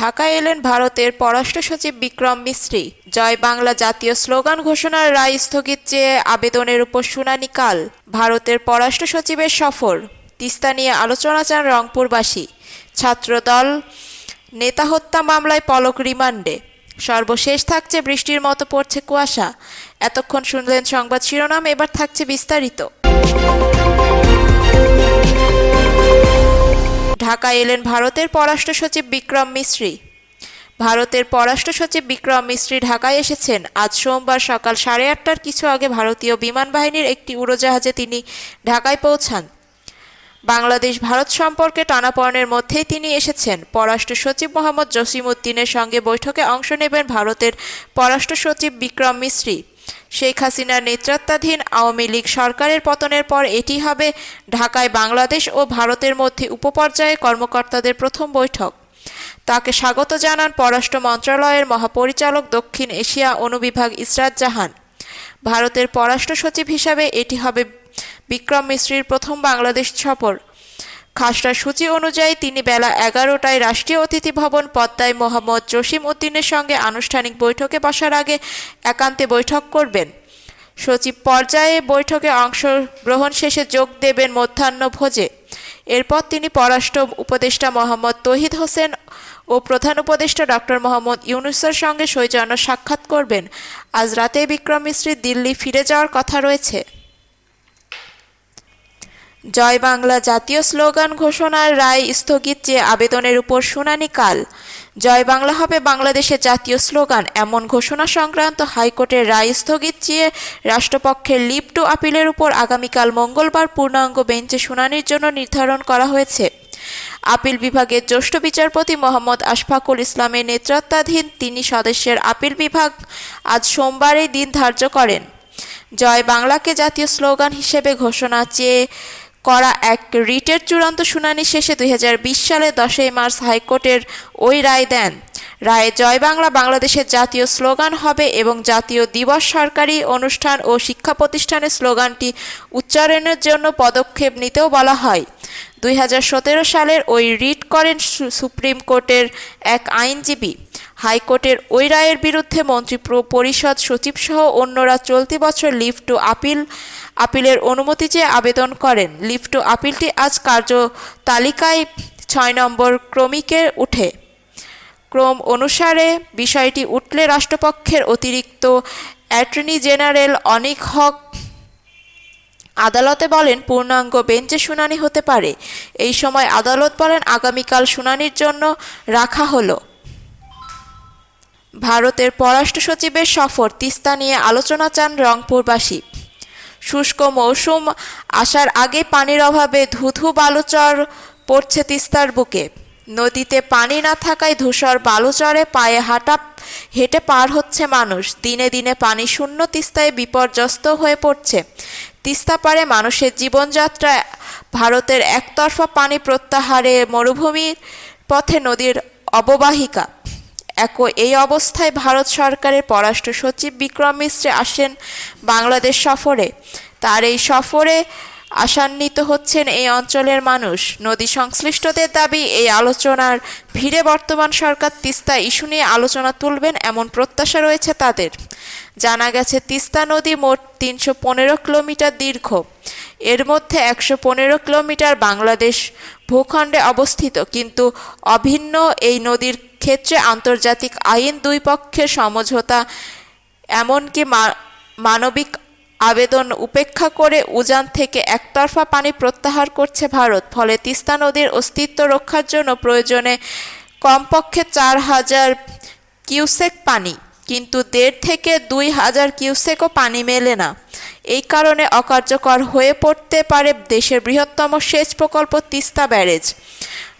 ঢাকায় এলেন ভারতের পররাষ্ট্র সচিব বিক্রম মিস্ত্রি। জয় বাংলা জাতীয় স্লোগান ঘোষণার রায় স্থগিত চেয়ে আবেদনের উপর শুনানি কাল। ভারতের পররাষ্ট্র সচিবের সফর। তিস্তা নিয়ে আলোচনা চান রংপুরবাসী। ছাত্রদল নেতা হত্যা মামলায় পলক রিমান্ডে। সর্বশেষ থাকছে বৃষ্টির মতো পড়ছে কুয়াশা। এতক্ষণ শুনলেন সংবাদ শিরোনাম, এবার থাকছে বিস্তারিত। ঢাকায় এলেন ভারতের পররাষ্ট্র সচিব বিক্রম মিশ্রি ভারতের পররাষ্ট্র সচিব বিক্রম মিশ্রি ঢাকায় এসেছেন। আজ সোমবার সকাল সাড়ে আটটার কিছু আগে ভারতীয় বিমান বাহিনীর একটি উড়োজাহাজে তিনি ঢাকায় পৌঁছান। বাংলাদেশ ভারত সম্পর্কে টানাপড়নের মধ্যেই তিনি এসেছেন। পররাষ্ট্র সচিব মোহাম্মদ জসিম উদ্দিনের সঙ্গে বৈঠকে অংশ নেবেন ভারতের পররাষ্ট্র সচিব বিক্রম মিশ্রি শেখ হাসিনার নেতৃত্বাধীন আওয়ামী লীগ সরকারের পতনের পর এটি হবে ঢাকায় বাংলাদেশ ও ভারতের মধ্যে উপপর্যায়ে কর্মকর্তাদের প্রথম বৈঠক। তাকে স্বাগত জানান পররাষ্ট্র মন্ত্রণালয়ের মহাপরিচালক দক্ষিণ এশিয়া অনুবিভাগ ইসরাত জাহান। ভারতের পররাষ্ট্র সচিব হিসাবে এটি হবে বিক্রম মিশ্রির প্রথম বাংলাদেশ সফর। খাসড়া সূচি অনুযায়ী তিনি বেলা এগারোটায় রাষ্ট্রীয় অতিথি ভবন পদ্মায় মোহাম্মদ জসিম উদ্দিনের সঙ্গে আনুষ্ঠানিক বৈঠকে বসার আগে একান্তে বৈঠক করবেন। সচিব পর্যায়ে বৈঠকে অংশগ্রহণ শেষে যোগ দেবেন মধ্যাহ্ন ভোজে। এরপর তিনি পররাষ্ট্র উপদেষ্টা মোহাম্মদ তহিদ হোসেন ও প্রধান উপদেষ্টা ডক্টর মোহাম্মদ ইউনুসের সঙ্গে সৌজন্য সাক্ষাৎ করবেন। আজ রাতে বিক্রম মিশ্রির দিল্লি ফিরে যাওয়ার কথা রয়েছে। জয় বাংলা জাতীয় স্লোগান ঘোষণার রায় স্থগিত চেয়ে আবেদনের উপর শুনানি কাল। জয় বাংলা হবে বাংলাদেশের জাতীয় স্লোগান, এমন ঘোষণা সংক্রান্ত হাইকোর্টের রায় স্থগিত চেয়ে রাষ্ট্রপক্ষের লিভ টু আপিলের উপর আগামীকাল মঙ্গলবার পূর্ণাঙ্গ বেঞ্চে শুনানির জন্য নির্ধারণ করা হয়েছে। আপিল বিভাগের জ্যেষ্ঠ বিচারপতি মোহাম্মদ আশফাকুল ইসলামের নেতৃত্বাধীন তিনি সদস্যের আপিল বিভাগ আজ সোমবার এই দিন ধার্য করেন। জয় বাংলাকে জাতীয় স্লোগান হিসেবে ঘোষণা চেয়ে করা এক রিটের চূড়ান্ত শুনানি শেষে দুই হাজার বিশ সালে দশই মার্চ হাইকোর্টের ওই রায় দেন। রায়ে জয় বাংলা বাংলাদেশের জাতীয় স্লোগান হবে এবং জাতীয় দিবস সরকারি অনুষ্ঠান ও শিক্ষা প্রতিষ্ঠানের স্লোগানটি উচ্চারণের জন্য পদক্ষেপ নিতেও বলা হয়। দুই হাজার সতেরো সালের ওই রিট করেন সুপ্রিম কোর্টের এক আইনজীবী। হাইকোর্টের ওই রায়ের বিরুদ্ধে মন্ত্রী প্র- পরিষদ সচিবসহ অন্যরা চলতি বছর লিভ টু আপিল, আপিলের অনুমতি চেয়ে আবেদন করেন। লিভ টু আপিলটি আজ কার্য তালিকায় ছয় নম্বর ক্রমিকে উঠে। ক্রম অনুসারে বিষয়টি উঠলে রাষ্ট্রপক্ষের অতিরিক্ত অ্যাটর্নি জেনারেল অনিক হক আদালতে বলেন, পূর্ণাঙ্গ বেঞ্চে শুনানি হতে পারে। এই সময় আদালত বলেন, আগামীকাল শুনানির জন্য রাখা হলো। ভারতের পররাষ্ট্র সচিবের সফর তিস্তা নিয়ে আলোচনা চান রংপুরবাসী। শুষ্ক মৌসুম আসার আগে পানির অভাবে ধুধু বালুচর পড়ছে তিস্তার বুকে। নদীতে পানি না থাকায় ধূসর বালুচরে পায়ে হাঁটা, হেঁটে পার হচ্ছে মানুষ। দিনে দিনে পানি শূন্য তিস্তায় বিপর্যস্ত হয়ে পড়ছে। তিস্তা পারে মানুষের জীবনযাত্রায় ভারতের একতরফা পানি প্রত্যাহারে মরুভূমির পথে নদীর অববাহিকা। এক এই অবস্থায় ভারত সরকারের পররাষ্ট্র সচিব বিক্রম মিশ্রে আসেন বাংলাদেশ সফরে। তার এই সফরে আশান্বিত হচ্ছেন এই অঞ্চলের মানুষ। নদী সংশ্লিষ্টদের দাবি, এই আলোচনার ভিড়ে বর্তমান সরকার তিস্তা ইস্যু নিয়ে আলোচনা তুলবেন এমন প্রত্যাশা রয়েছে তাদের। জানা গেছে, তিস্তা নদী মোট তিনশো পনেরো কিলোমিটার দীর্ঘ। এর মধ্যে একশো পনেরো কিলোমিটার বাংলাদেশ ভূখণ্ডে অবস্থিত। কিন্তু অভিন্ন এই নদীর ক্ষেত্রে আন্তর্জাতিক আইন দুই পক্ষের সমঝোতা, এমনকি মানবিক আবেদন উপেক্ষা করে উজান থেকে একতরফা পানি প্রত্যাহার করছে ভারত। ফলে তিস্তা নদীর অস্তিত্ব রক্ষার জন্য প্রয়োজনে কমপক্ষে চার হাজার কিউসেক পানি, কিন্তু দেড় থেকে দুই হাজার কিউসেকও পানি মেলে না। এই কারণে অকার্যকর হয়ে পড়তে পারে দেশের বৃহত্তম সেচ প্রকল্প তিস্তা ব্যারেজ।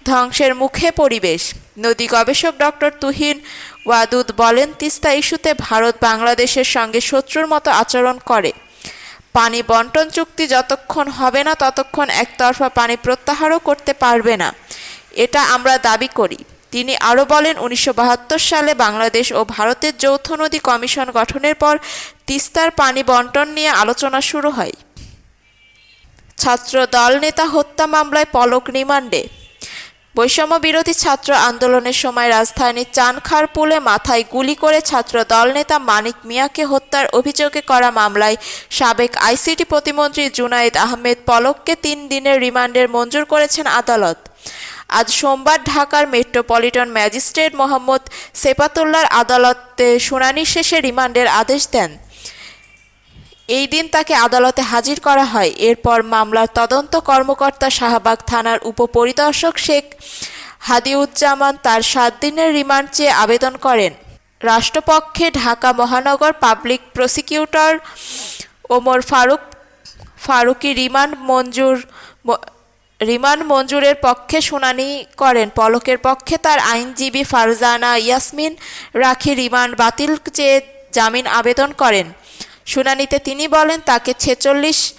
ধ্বংসের মুখে পরিবেশ। নদী গবেষক ডক্টর তুহিন ওয়াদুদ বলেন, তিস্তা ইস্যুতে ভারত বাংলাদেশের সঙ্গে শত্রুর মতো আচরণ করে। পানি বন্টন চুক্তি যতক্ষণ হবে না, ততক্ষণ একতরফা পানি প্রত্যাহারও করতে পারবে না। এটা আমরা দাবি করি। তিনি আরও বলেন, উনিশশো বাহাত্তর সালে বাংলাদেশ ও ভারতের যৌথ নদী কমিশন গঠনের পর তিস্তার পানি বন্টন নিয়ে আলোচনা শুরু হয়। ছাত্র দল নেতা হত্যা মামলায় পলক রিমান্ডে। বৈষম্য বিরোধী ছাত্র আন্দোলনের সময় রাজধানীর চানখারপুলে মাথায় গুলি করে ছাত্র দলনেতা মানিক মিয়াকে হত্যার অভিযোগে করা মামলায় সাবেক আইসিটি প্রতিমন্ত্রী জুনায়েদ আহমেদ পলককে তিন দিনের রিমান্ডের মঞ্জুর করেছেন আদালত। আজ সোমবার ঢাকার মেট্রোপলিটন ম্যাজিস্ট্রেট মোহাম্মদ সেপাতুল্লার আদালতে শুনানি শেষে রিমান্ডের আদেশ দেন। এই দিন তাকে আদালতে হাজির করা হয়। এরপর মামলার তদন্ত কর্মকর্তা শাহবাগ থানার উপপরিদর্শক শেখ হাদিউজ্জামান তার সাত দিনের রিমান্ড চেয়ে আবেদন করেন। রাষ্ট্রপক্ষে ঢাকা মহানগর public prosecutor Omar Faruk Faruki remand মঞ্জুর রিমান্ড মঞ্জুরের পক্ষে শুনানি করেন। পলকের পক্ষে তার আইনজীবী ফারজানা ইয়াসমিন রাখি রিমান্ড বাতিল চেয়ে জামিন আবেদন করেন। শুনানিতে তিনি বলেন, তাকে ছেচল্লিশ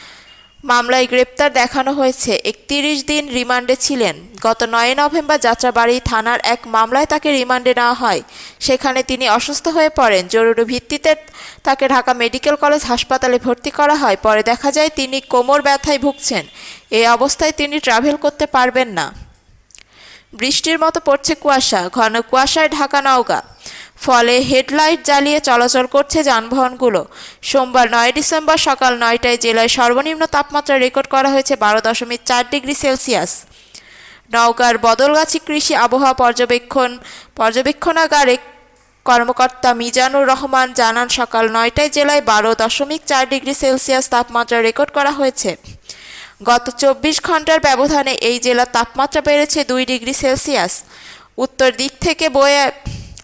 মামলায় গ্রেপ্তার দেখানো হয়েছে। একত্রিশ দিন রিমান্ডে ছিলেন। গত নয় নভেম্বর যাত্রাবাড়ি থানার এক মামলায় তাকে রিমান্ডে নেওয়া হয়। সেখানে তিনি অসুস্থ হয়ে পড়েন। জরুরি ভিত্তিতে তাকে ঢাকা মেডিকেল কলেজ হাসপাতালে ভর্তি করা হয়। পরে দেখা যায়, তিনি কোমর ব্যথায় ভুগছেন। এই অবস্থায় তিনি ট্রাভেল করতে পারবেন না। বৃষ্টির মতো পড়ছে কুয়াশা। ঘন কুয়াশায় ঢাকা নওগা। ফলে হেডলাইট জ্বালিয়ে চলাচল করছে যানবাহনগুলো। সোমবার নয় ডিসেম্বর সকাল নয়টায় জেলায় সর্বনিম্ন তাপমাত্রা রেকর্ড করা হয়েছে বারো দশমিক চার ডিগ্রি সেলসিয়াস। নওগাঁর বদলগাছি কৃষি আবহাওয়া পর্যবেক্ষণ, পর্যবেক্ষণাগারে কর্মকর্তা মিজানুর রহমান জানান, সকাল নয়টায় জেলায় বারো দশমিক চার ডিগ্রি সেলসিয়াস তাপমাত্রা রেকর্ড করা হয়েছে। গত চব্বিশ ঘণ্টার ব্যবধানে এই জেলার তাপমাত্রা বেড়েছে দুই ডিগ্রি সেলসিয়াস। উত্তর দিক থেকে বয়ে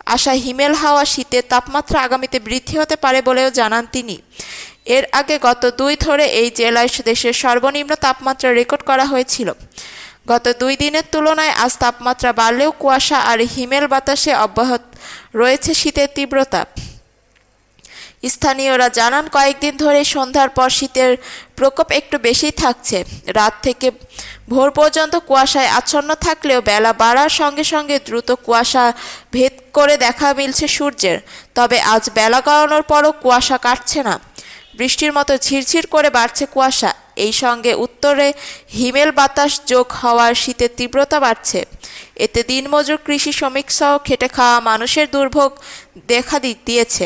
আসা হিমেল হাওয়া শীতে তাপমাত্রা আগামীতে বৃদ্ধি হতে পারে বলেও জানান তিনি। এর আগে গত দুই ধরে এই জেলায় দেশের সর্বনিম্ন তাপমাত্রা রেকর্ড করা হয়েছিল। গত দুই দিনের তুলনায় আজ তাপমাত্রা বাড়লেও কুয়াশা আর হিমেল বাতাসে অব্যাহত রয়েছে শীতের তীব্রতা। স্থানীয়রা জানান, কয়েকদিন ধরে সন্ধ্যার পর শীতের প্রকোপ একটু বেশি থাকছে। রাত থেকে ভোর পর্যন্ত কুয়াশায় আচ্ছন্ন থাকলেও বেলা বাড়ার সঙ্গে সঙ্গে দ্রুত কুয়াশা ভেদ করে দেখা মিলছে সূর্যের। তবে আজ বেলা গড়ানোর পরও কুয়াশা কাটছে না। বৃষ্টির মতো ঝিরঝির করে বাড়ছে কুয়াশা। এই সঙ্গে উত্তরে হিমেল বাতাস যোগ হওয়ার শীতের তীব্রতা বাড়ছে। এতে দিনমজুর কৃষি শ্রমিক সহ খেটে খাওয়া মানুষের দুর্ভোগ দেখা দিয়েছে।